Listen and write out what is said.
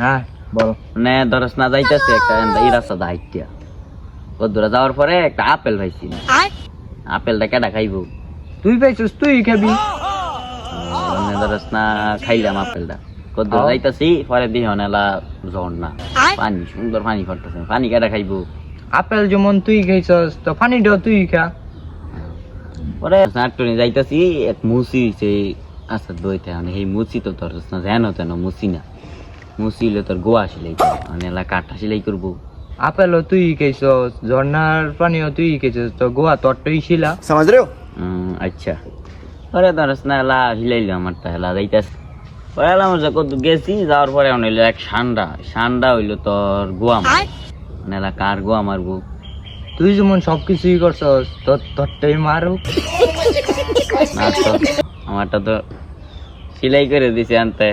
হ্যাঁ বল। মানে ধরস না যাইতেছে একটা এন্দা রাস্তা দাইটিয়া কদ্দুরা যাওয়ার পরে একটা আপেল পাইছি আপেলটা কেডা খাইবো? তুই পাইছিস তুই খাবি। মানে ধরস না খাইলাম আপেলটা। কদ্দুরা যাইতাছি পরে দিহ নেলা জন না পানি সুন্দর পানি করতেছে পানি কেডা খাইবো? আপেল যেমন তুই খাইছস তো পানিটাও তুই খা। পরে যাইতাছি এক মুসি আচ্ছা দইতে মানে এই মুসি তো তোর না যেন তেন মুসি না। মুসিলে তোর গোয়া সেলাই এলা কাটা সেলাই করব। আপেল তুই কেছ ঝর্ণার পানিও তুই কেছ তো গোয়া তোর তো সমাজ রে আচ্ছা। আরে তার স্নালা এলা আমার তো হেলা যাইতাস ওরে এলা কত গেছি যাওয়ার পরে আমার হইল এক সান্ডা। সান্ডা হইল তোর গোয়া মানে এলা কার গোয়া মারবো? তুই যেমন সব কিছুই করছস তোর তোরটাই মারু আমারটা তো সেলাই করে দিছে আনতে।